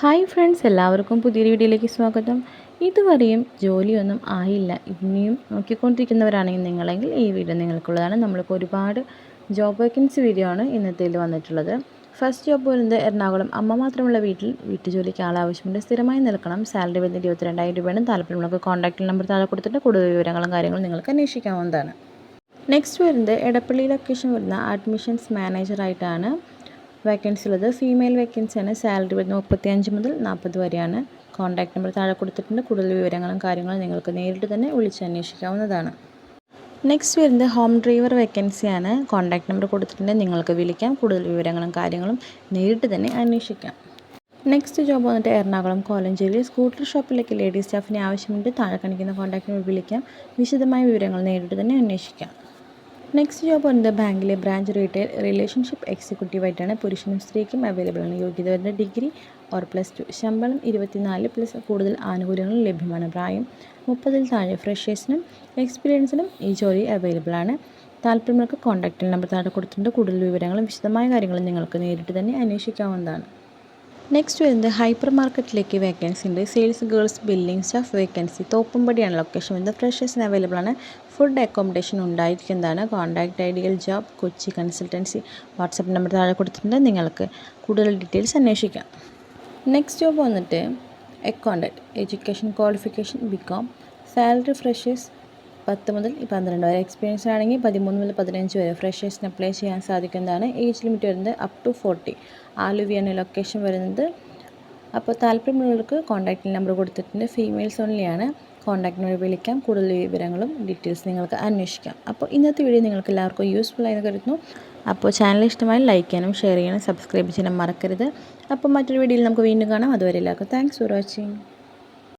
Hi friends എല്ലാവർക്കും പുതിയൊരു വീഡിയോയിലേക്ക് സ്വാഗതം. ഇതുവരെയും ജോലിയൊന്നും ആയില്ല. ഇനിയും നോക്കിക്കൊണ്ടിരിക്കുന്നവരാണെങ്കിൽ നിങ്ങളെങ്കിൽ ഈ വീഡിയോ നിങ്ങൾക്കുള്ളതാണ്. നമ്മൾക്ക് ഒരുപാട് ജോബ് വേക്കൻസി വീഡിയോ ആണ് ഇന്നത്തേൽ വന്നിട്ടുള്ളത്. ഫസ്റ്റ് ജോബ് വരുന്നത് എറണാകുളം അമ്മ മാത്രമുള്ള വീട്ടിൽ വീട്ടുജോലിക്ക് ആളാവശ്യമുണ്ട് സ്ഥിരമായി നിൽക്കണം. സാലറി വരുന്നത് ഇരുപത്തിരണ്ടായിരം രൂപയാണ്. താല്പര്യമുള്ളവർക്ക് കോൺടാക്ട് നമ്പർ താഴെ കൊടുത്തിട്ട് കൂടുതൽ വിവരങ്ങളും കാര്യങ്ങളും നിങ്ങൾക്ക് അന്വേഷിക്കാവുന്നതാണ്. നെക്സ്റ്റ് വരുന്നത് എടപ്പള്ളി ലൊക്കേഷൻ വരുന്ന അഡ്മിഷൻസ് മാനേജറായിട്ടാണ് വേക്കൻസി ഉള്ളത് ഫീമെയിൽ വേക്കൻസിയാണ് സാലറി വരുന്നത് മുപ്പത്തിയഞ്ച് മുതൽ നാൽപ്പത് വരെയാണ്. കോൺടാക്ട് നമ്പർ താഴെ കൊടുത്തിട്ടുണ്ട്. കൂടുതൽ വിവരങ്ങളും കാര്യങ്ങളും നിങ്ങൾക്ക് നേരിട്ട് തന്നെ വിളിച്ച് അന്വേഷിക്കാവുന്നതാണ്. നെക്സ്റ്റ് വരുന്നത് ഹോം ഡ്രൈവർ വേക്കൻസിയാണ് കോൺടാക്ട് നമ്പർ കൊടുത്തിട്ടുണ്ട്. നിങ്ങൾക്ക് വിളിക്കാം. കൂടുതൽ വിവരങ്ങളും കാര്യങ്ങളും നേരിട്ട് തന്നെ അന്വേഷിക്കാം. നെക്സ്റ്റ് ജോബ് വന്നിട്ട് എറണാകുളം കോലഞ്ചേരി സ്കൂട്ടർ ഷോപ്പിലേക്ക് ലേഡീസ് സ്റ്റാഫിനെ ആവശ്യമുണ്ട്. താഴെ കാണിക്കുന്ന നമ്പർ വിളിക്കാം. വിശദമായ വിവരങ്ങൾ നേരിട്ട് തന്നെ അന്വേഷിക്കാം. നെക്സ്റ്റ് ജോബ് വന്നത് ബാങ്കിലെ ബ്രാഞ്ച് റീറ്റെയിൽ റിലേഷൻഷിപ്പ് എക്സിക്യൂട്ടീവ് ആയിട്ടാണ്. പുരുഷനും സ്ത്രീക്കും അവൈലബിൾ ആണ്. യോഗ്യത വരുന്ന ഡിഗ്രി ഓർ പ്ലസ് ടു ശമ്പളം ഇരുപത്തിനാല് പ്ലസ് കൂടുതൽ ആനുകൂല്യങ്ങളും ലഭ്യമാണ്. പ്രായം മുപ്പതിൽ താഴെ ഫ്രഷേഴ്സിനും എക്സ്പീരിയൻസിനും ഈ ജോലി അവൈലബിൾ ആണ്. താല്പര്യങ്ങൾക്ക് കോൺടാക്റ്റ് നമ്പർ താഴെ കൊടുത്തിട്ടുണ്ട്. കൂടുതൽ വിവരങ്ങളും വിശദമായ കാര്യങ്ങളും നിങ്ങൾക്ക് നേരിട്ട് തന്നെ അന്വേഷിക്കാവുന്നതാണ്. നെക്സ്റ്റ് വരുന്നത് ഹൈപ്പർ മാർക്കറ്റിലേക്ക് വേക്കൻസി ഉണ്ട്. Sales girls billing staff vacancy തോപ്പുംപടിയാണ് location വരുന്നത്. ഫ്രഷേഴ്സിന് അവൈലബിൾ ആണ്. ഫുഡ് അക്കോമഡേഷൻ ഉണ്ടായിരിക്കുന്നതാണ്. Contact ideal job Kochi consultancy WhatsApp number താഴെ കൊടുത്തിട്ടുണ്ട്. നിങ്ങൾക്ക് കൂടുതൽ ഡീറ്റെയിൽസ് അന്വേഷിക്കാം. നെക്സ്റ്റ് ജോബ് വന്നിട്ട് accountant education qualification BCom salary freshers പത്ത് മുതൽ പന്ത്രണ്ട് വരെ എക്സ്പീരിയൻസ് ആണെങ്കിൽ പതിമൂന്ന് മുതൽ പതിനഞ്ച് വരെ ഫ്രഷേഴ്സിന് അപ്ലൈ ചെയ്യാൻ സാധിക്കുന്നതാണ്. ഏജ് ലിമിറ്റ് വരുന്നത് അപ് ടു ഫോർട്ടി ആലുവിയാണ് ലൊക്കേഷൻ വരുന്നത്. അപ്പോൾ താല്പര്യമുള്ളവർക്ക് കോൺടാക്റ്റ് നമ്പർ കൊടുത്തിട്ടുണ്ട്. ഫീമെയിൽസ് ഓൺലിയാണ് കോൺടാക്ട് നമ്പർ വിളിക്കാം. കൂടുതൽ വിവരങ്ങളും ഡീറ്റെയിൽസ് നിങ്ങൾക്ക് അന്വേഷിക്കാം. അപ്പോൾ ഇന്നത്തെ വീഡിയോ നിങ്ങൾക്ക് എല്ലാവർക്കും യൂസ്ഫുൾ ആയെന്ന് കരുതുന്നു. അപ്പോൾ ചാനൽ ഇഷ്ടമായി ലൈക്ക് ചെയ്യാനും ഷെയർ ചെയ്യാനും സബ്സ്ക്രൈബ് ചെയ്യാനും മറക്കരുത്. അപ്പോൾ മറ്റൊരു വീഡിയോയിൽ നമുക്ക് വീണ്ടും കാണാം. അതുവരെ എല്ലാവർക്കും താങ്ക്സ് ഫോർ വാച്ചിങ്